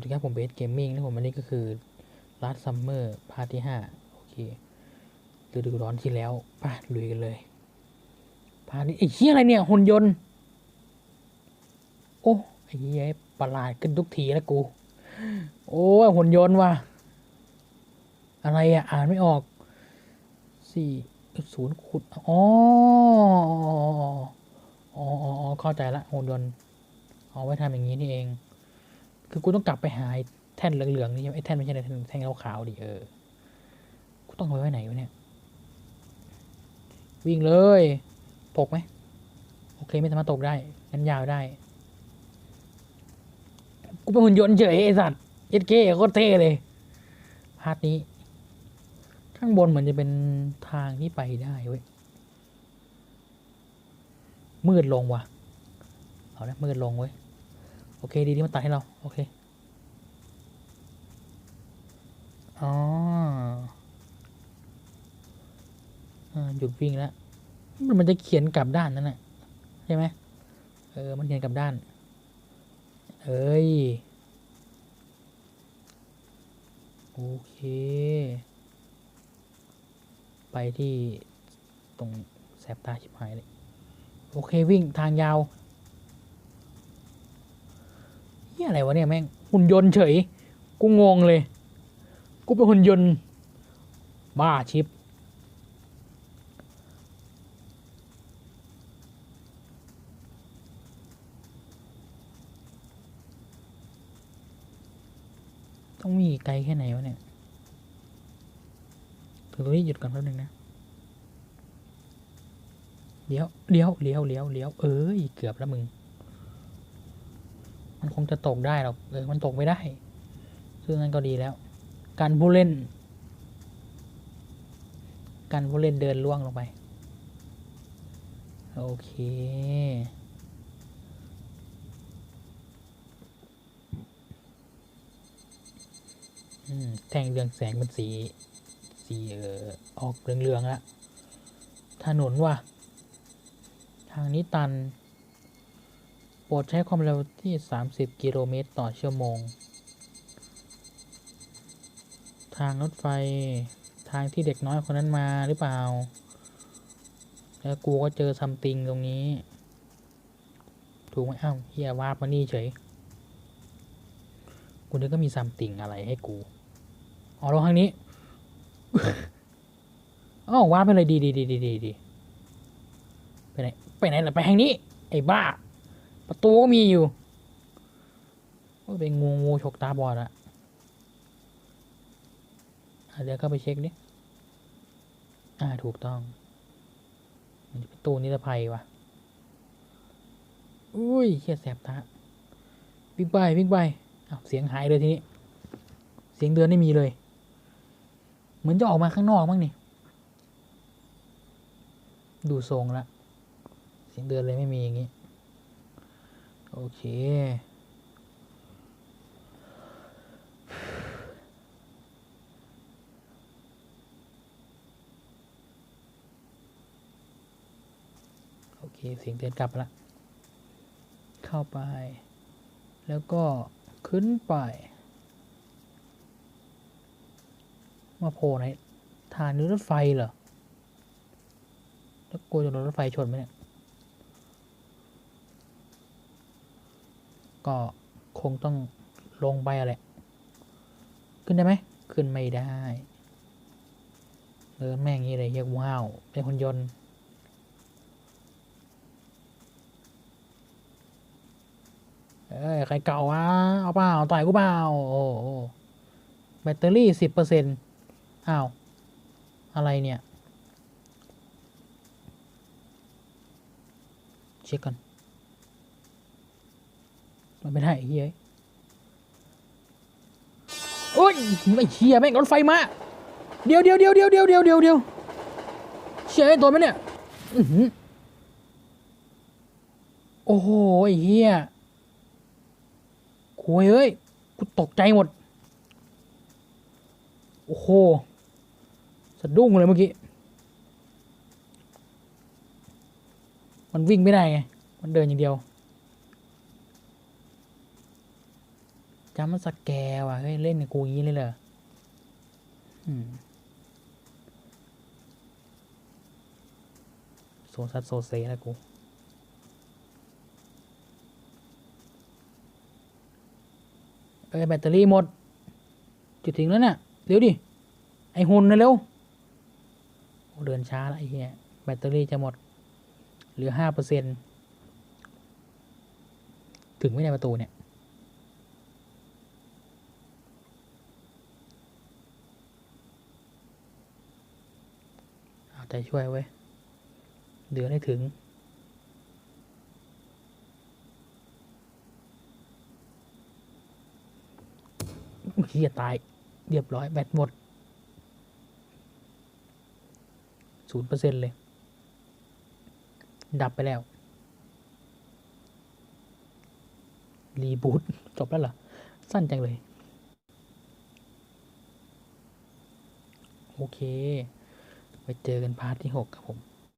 วัสดีครับผมเบสเกมมิ่งนะผมวันนี้ก็คือรัดซัมเมอร์พาร์ทที่ห้าโอเคฤดูร้อนที่แล้วป่ะลุยกันเลยพาร์ทนี้ไอ้เหี้ยอะไรเนี่ยหุ่นยนต์ โอ้ไอ้เหี้ยประหลาดขึ้นทุกทีแล้วกู โอ้หุ่นยนต์ว่ะอะไรอะอ่านไม่ออกสี่ศูนย์ขุดอ๋ออ๋ออ๋ออ๋อเข้าใจละหุ่นยนต์เอาไว้ทำอย่างนี้นี่เอง คือกูต้องกลับไปหาแท่นเหลืองๆนี่ใช่ไหมไอ้แท่นไม่ใช่แท่นแท่นขาวๆดิเออ กูต้องเอาไว้ไว้ไหนวะเนี่ย วิ่งเลย ตกไหม โอเคไม่สามารถตกได้ งั้นยาวได้ กูเป็นหุ่นยนต์เฉยไอ้สัตว์เย็ดเก้โคตรเท่เลย พาร์ทนี้ ข้างบนเหมือนจะเป็นทางที่ไปได้เว้ย มืดลงว่ะ เอาละมืดลงเว้ย โอเค ดีที่มันตัดให้เรา โอเค อ๋อหยุดวิ่งแล้วมันมันจะเขียนกลับด้านนั่นแหละใช่ไหมเออ มันเขียนกลับด้าน เอ้ย โอเค ไปที่ตรงแสบตาชิบหายเลย โอเควิ่งทางยาว เฮียอะไรวะเนี่ยแม่งหุ่นยนต์เฉย กูงงเลย กูเป็นหุ่นยนต์ บ้าชิป ต้องมีไกลแค่ไหนวะเนี่ยถึงตรงนี้หยุดก่อนแป๊บนึงนะเลี้ยวเลี้ยวเลี้ยวเลี้ยวเลี้ยวเอ้ยเกือบแล้วมึง มันคงจะตกได้หรอกเออมันตกไม่ได้ ซึ่งนั่นก็ดีแล้ว การผู้เล่น การผู้เล่นเดินล่วงลงไป โอเคแท่งเรืองแสงเป็นสี สีเออออกเรืองๆแล้วถนนว่ะ ทางนี้ตัน ปรดใช้ความเร็วที่ 30 กิโลเมตรต่อชั่วโมง ทางรถไฟทางที่เด็กน้อยคนนั้นมาหรือเปล่า แล้วกูก็เจอซัมติงตรงนี้ ถูกไหมอ้าวเฮียวาบมานี่เฉย กูนึกก็มีซัมติงอะไรให้กู อ๋อลงทางนี้อ๋อวาบไปเลยดีดีดีดีดีดีไปไหน ไปไหนล่ะไปทางนี้ ไอ้บ้า ประตูก็มีอยู่โอ้ยเป็นงูงูฉกตาบอดอะเดี๋ยวเข้าไปเช็คดิอ่าถูกต้อง มันจะประตูนิรภัยวะอุ้ยเชี่ยแสบตาวิ่งไปวิ่งไปเสียงหายเลยทีนี้ เสียงเดินไม่มีเลย เหมือนจะออกมาข้างนอกมั้งนี่ ดูทรงละ เสียงเดินเลยไม่มีอย่างนี้ อเค โอเค เสียงเตือนกลับละ เข้าไป แล้วก็ขึ้นไป มาโผล่ในฐานรถไฟเหรอ แล้วกลัวจะโดนรถไฟชนไหมเนี่ย ก็คงต้องลงไปอะแหละ ขึ้นได้ไหม ขึ้นไม่ได้ เออ แม่งงี้เลยเฮียว้าว เป็นคนยนต์ เอ้ย ใครเก่าวะ เอาเปล่า ต่อยกูเปล่า โอ้โหแบตเตอรี่สิบเปอร์เซ็นต์อ้าว อะไรเนี่ย เช็คก่อน มันไม่ได้ไอ้เฮ้ยโอ้ยไม่เชียแม่งรถไฟมา เดี๋ยวเดี๋ยวเดี๋ยวเดี๋ยวเดี๋ยวเดี๋ยวเดี๋ยวเดี๋ยวเชียไอ้ตัวไหมเนี่ยอือหือโอ้โหไอ้เฮียโคุยเอ้ยกูตกใจหมด โอ้โหสะดุ้งเลยเมื่อกี้ มันวิ่งไม่ได้ไง มันเดินอย่างเดียว จำมันสแกว่ะเฮ้ยเล่นกับกูงี้เลยเหรอโซซัสโซเซแล้วกูเอ้ยแบตเตอรี่หมด จุดทิ้งแล้วเนี่ยเร็วดิ ไอหุ่นนะเร็วโอ้เดินช้าละไอ้เหี้ย แบตเตอรี่จะหมด เหลือห้าเปอร์เซ็นถึงไม่ในประตูเนี่ย เอา ใจช่วยไว้เดือนให้ถึง เฮียตาย เรียบร้อย แบตหมดศูนย์เปอร์เซ็นต์เลย ดับไปแล้ว รีบูตจบแล้วเหรอ สั้นจังเลย โอเค เจอกันพาร์ทที่หกครับผม